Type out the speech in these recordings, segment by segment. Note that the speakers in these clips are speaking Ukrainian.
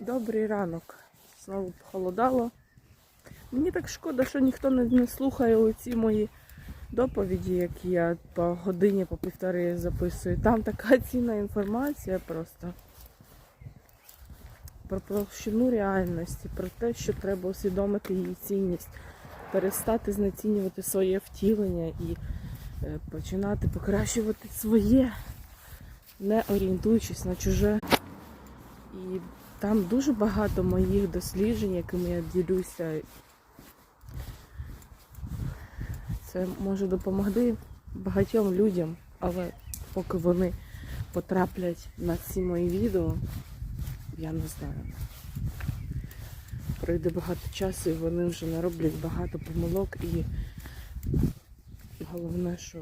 Добрий ранок. Знову похолодало. Мені так шкода, що ніхто не, слухає оці мої доповіді, які я по годині, по півтори записую. Там така цінна інформація просто про площину реальності, про те, що треба усвідомити її цінність, перестати знецінювати своє втілення і е, починати покращувати своє, не орієнтуючись на чуже. І там дуже багато моїх досліджень, якими я ділюся. Це може допомогти багатьом людям, але поки вони потраплять на ці мої відео, я не знаю. Пройде багато часу і вони вже нароблять багато помилок і головне, що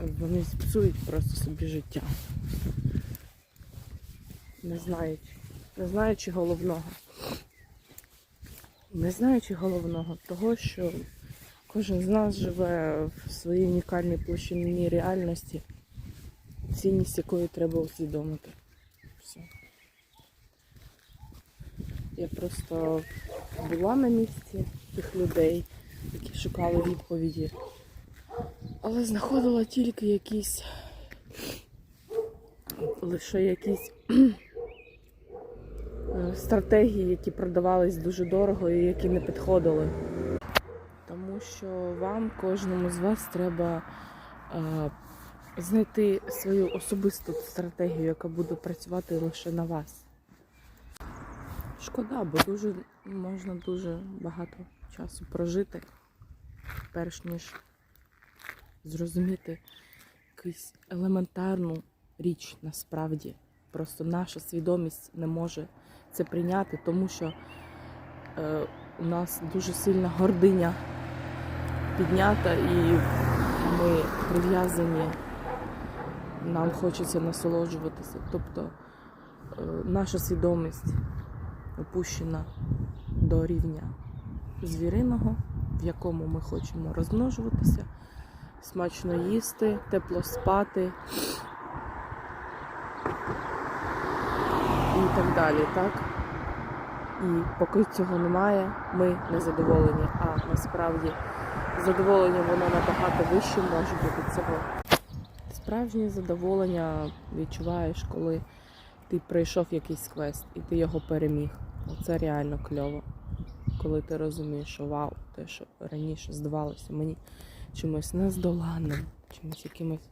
вони зіпсують просто собі життя. Не знають, не знаючи головного. Не знаючи головного, того, що кожен з нас живе в своїй унікальній площині реальності, цінність якої треба усвідомити. Все. Я просто була на місці тих людей, які шукали відповіді, але знаходила тільки якісь лише якісь е, стратегії, які продавались дуже дорого і які не підходили. Тому що вам, кожному з вас, треба е, знайти свою особисту стратегію, яка буде працювати лише на вас. Шкода, бо дуже можна дуже багато часу прожити, перш ніж зрозуміти якусь елементарну річ насправді. Просто наша свідомість не може це прийняти, тому що е, у нас дуже сильна гординя піднята і ми прив'язані, нам хочеться насолоджуватися. Тобто е, наша свідомість опущена до рівня звіриного, в якому ми хочемо розмножуватися, смачно їсти, тепло спати і так далі. Так? І поки цього немає, ми не задоволені. А насправді задоволення воно набагато вище може бути цього. Справжнє задоволення відчуваєш, коли ти пройшов якийсь квест і ти його переміг. Оце реально кльово. Коли ти розумієш, що вау, те, що раніше здавалося мені чимось нездоланним, чимось якимось